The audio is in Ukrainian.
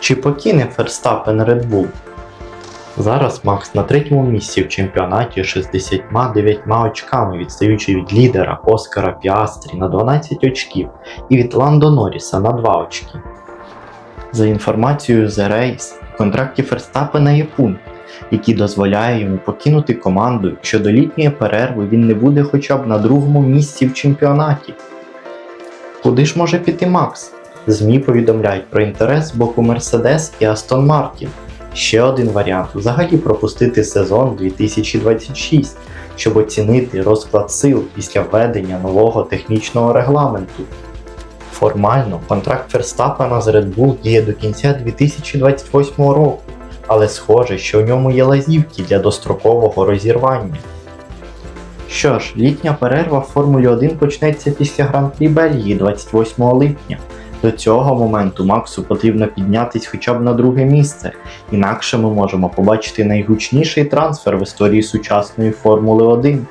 Чи покине Ферстапен Red Bull? Зараз Макс на третьому місці в чемпіонаті 69 очками, відстаючи від лідера Оскара Піастрі на 12 очків і від Ландо Норріса на 2 очки. За інформацією The Race, в контракті Ферстапена є пункт, який дозволяє йому покинути команду, якщо до літньої перерви він не буде хоча б на другому місці в чемпіонаті. Куди ж може піти Макс? ЗМІ повідомляють про інтерес з боку Mercedes і Aston Martin. Ще один варіант взагалі пропустити сезон 2026, щоб оцінити розклад сил після введення нового технічного регламенту. Формально контракт Ферстапена з Red Bull діє до кінця 2028 року, але схоже, що в ньому є лазівки для дострокового розірвання. Що ж, літня перерва в Формулі 1 почнеться після Гран-прі Бельгії 28 липня. До цього моменту Максу потрібно піднятись хоча б на друге місце, інакше ми можемо побачити найгучніший трансфер в історії сучасної Формули 1.